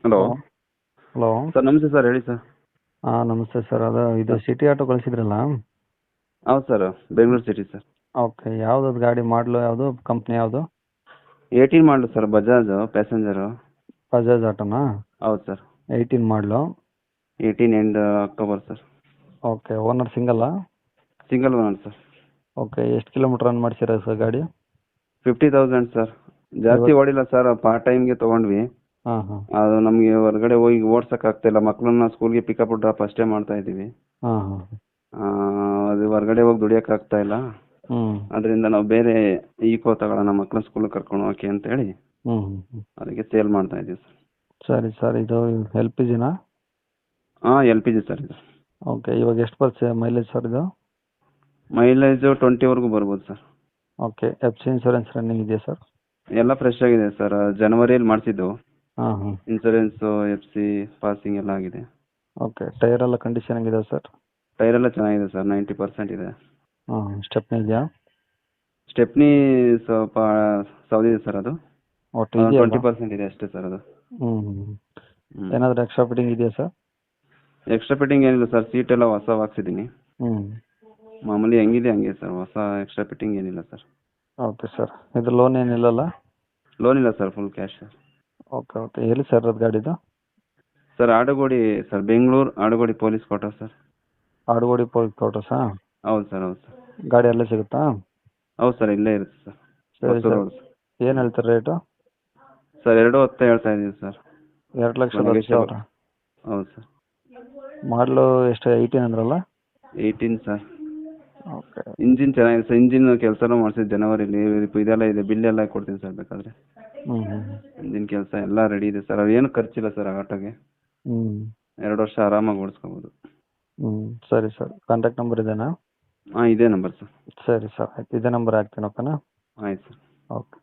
Hello hello sir ನಮಸ್ತೆ sir ಹೇಳಿ sir ಹಾಂ ನಮಸ್ತೆ ಸರ್ ಅದು ಇದು ಸಿಟಿ ಆಟೋ ಕಳಿಸಿದ್ರಲ್ಲ? ಹೌದು sir Bengaluru city sir okay ಯಾವ್ದು ಗಾಡಿ ಮಾಡಲು ಯಾವುದು? ಕಂಪ್ನಿ ಯಾವುದು? Eighteen model sir Bajaj passenger Bajaj ಆಟೋನಾ ಹೌದು sir eighteen model eighteen end October sir okay owner ಸಿಂಗಲ್ಲ single owner sir okay ಎಷ್ಟು ಕಿಲೋಮೀಟರ್ ರನ್ ಮಾಡ್ಸಿರ ಸರ್ ಗಾಡಿ? ಫಿಫ್ಟಿ ತೌಸಂಡ್ ಸರ್ ಜಾಸ್ತಿ ಓಡಿಲ್ಲ ಸರ್ ಪಾರ್ಟ್ ಟೈಮ್ಗೆ ತೊಗೊಂಡ್ವಿ. ಹಾಂ ಹಾಂ. ಅದು ನಮಗೆ ಹೊರಗಡೆ ಹೋಗಿ ಓಡ್ಸಕ್ಕೆ ಆಗ್ತಾಯಿಲ್ಲ ಮಕ್ಕಳನ್ನ ಸ್ಕೂಲ್ಗೆ ಪಿಕಪ್ ಡ್ರಾಪ್ ಅಷ್ಟೇ ಮಾಡ್ತಾ ಇದ್ದೀವಿ. ಹಾಂ ಹಾಂ. ಆ, ಅದು ಹೊರಗಡೆ ಹೋಗಿ ದುಡಿಯೋಕೆ ಆಗ್ತಾ ಇಲ್ಲ. ಹ್ಞೂ ಅದರಿಂದ ನಾವು ಬೇರೆ ಈಕೋ ತಗೊಳ್ಳೋಣ ಮಕ್ಕಳನ್ನ ಸ್ಕೂಲಿಗೆ ಕರ್ಕೊಂಡು ಹೋಗಿ ಅಂತ ಹೇಳಿ ಹ್ಞೂ ಅದಕ್ಕೆ ಸೇಲ್ ಮಾಡ್ತಾ ಇದ್ದೀವಿ ಸರ್. ಸರಿ ಸರ್. ಇದು ಎಲ್ ಪಿ ಜಿನಾ ಹಾಂ ಎಲ್ ಪಿ ಜಿ ಸರ್ ಇದು. ಓಕೆ ಇವಾಗ ಎಷ್ಟು ಪರ್ಸ ಮೈಲೇಜ್ ಸರ್ ಇದು? ಮೈಲೇಜು ಟ್ವೆಂಟಿವರೆಗೂ ಬರ್ಬೋದು sir. Okay F C insurance running ಇದೆಯಾ ಸರ್? ಎಲ್ಲ ಫ್ರೆಶ್ ಆಗಿದೆ ಸರ್. ಜನವರಿಯಲ್ಲಿ ಮಾಡಿಸಿದ್ದು. ಹಾಂ ಹಾಂ. ಇನ್ಸೂರೆನ್ಸು ಎಫ್ ಸಿ ಪಾಸಿಂಗ್ ಎಲ್ಲ ಆಗಿದೆ. ಓಕೆ ಟೈರ್ ಎಲ್ಲ ಕಂಡೀಷನ್ ಆಗಿದೆ ಸರ್? ಟೈರ್ ಎಲ್ಲ ಚೆನ್ನಾಗಿದೆ ಸರ್. ನೈಂಟಿ ಪರ್ಸೆಂಟ್ ಇದೆ. ಹಾಂ ಸ್ಟೆಪ್ನಿ ಇದೆಯಾ? ಸ್ಟೆಪ್ನಿ ಸ್ವಲ್ಪ ಸೌದಿದೆ ಸರ್ ಅದು. ಒಟ್ಟು ಟ್ವೆಂಟಿ ಇದೆಯಲ್ಲ ಪರ್ಸೆಂಟ್ ಇದೆ ಅಷ್ಟೇ ಸರ್ ಅದು. ಹ್ಞೂ ಹ್ಞೂ ಏನಾದರೂ ಎಕ್ಸ್ಟ್ರಾ ಫಿಟ್ಟಿಂಗ್ ಇದೆಯಾ ಸರ್? ಎಕ್ಸ್ಟ್ರಾ ಫಿಟ್ಟಿಂಗ್ ಏನಿಲ್ಲ ಸರ್. ಸೀಟ್ ಎಲ್ಲ ಹೊಸ ಹಾಕ್ಸಿದ್ದೀನಿ. ಹ್ಞೂ ಮಾಮೂಲಿ ಹೆಂಗಿದೆ ಹಂಗೆ ಸರ್. ಹೊಸ ಎಕ್ಸ್ಟ್ರಾ ಫಿಟ್ಟಿಂಗ್ ಏನಿಲ್ಲ ಸರ್. ಓಕೆ ಸರ್ ಇದು ಲೋನ್ ಏನಿಲ್ಲಲ್ಲ? ಲೋನ್ ಇಲ್ಲ sir. Full cash sir. Okay okay. ಎಲ್ಲಿ ಸರ್ ಅದು ಗಾಡಿದು? Sir Adugodi sir Bengaluru Adugodi police quarter sir. Adugodi police ಕ್ವಾರ್ಟರ್ಸಾ ಹೌದು ಸರ್ ಹೌದು ಸರ್. ಗಾಡಿ ಅಲ್ಲೇ ಸಿಗುತ್ತಾ? ಹೌದು ಸರ್ ಇಲ್ಲೇ ಇರುತ್ತೆ ಸರ್. ಸರಿ ಹೊಸೂರು ಸರ್. Road sir. ಏನು ಹೇಳ್ತಾರೆ ರೇಟು? ಸರ್ ಎರಡು ಹೊತ್ತು ಹೇಳ್ತಾ ಇದ್ದೀವಿ ಸರ್. ಎರಡು ಲಕ್ಷ ನನಗೆ ಹತ್ತು ಸಾವಿರ. ಹೌದು ಸರ್. ಮಾಡಲು ಎಷ್ಟು ಏಯ್ಟೀನ್ ಅಂದ್ರಲ್ಲ? Eighteen sir. ಓಕೆ ಇಂಜಿನ್ ಚೆನ್ನಾಗಿದೆ ಸರ್. ಇಂಜಿನ್ ಕೆಲಸನೂ ಮಾಡ್ಸಿದ್ ಜನವರಿಲಿ. ಇದೆಲ್ಲ ಇದೆ. ಬಿಲ್ ಎಲ್ಲ ಕೊಡ್ತೀನಿ ಸರ್ ಬೇಕಾದರೆ. ಹ್ಞೂ ಹ್ಞೂ ಇಂಜಿನ್ ಕೆಲಸ ಎಲ್ಲ ರೆಡಿ ಇದೆ ಸರ್. ಏನು ಖರ್ಚಿಲ್ಲ ಸರ್ ಆಟೋಗೆ. ಹ್ಞೂ ಎರಡು ವರ್ಷ ಆರಾಮಾಗಿ ಓಡಿಸ್ಕೋಬೋದು. ಹ್ಞೂ ಸರಿ ಸರ್. ಕಾಂಟ್ಯಾಕ್ಟ್ ನಂಬರ್ ಇದೇನಾ? ಹಾಂ ಇದೇ ನಂಬರ್ ಸರ್. ಸರಿ ಸರ್. ಆಯ್ತು. ಇದೇ ನಂಬರ್ ಹಾಕ್ತೀನಿ ಓಕೆನಾ ಆಯ್ತು ಸರ್. ಓಕೆ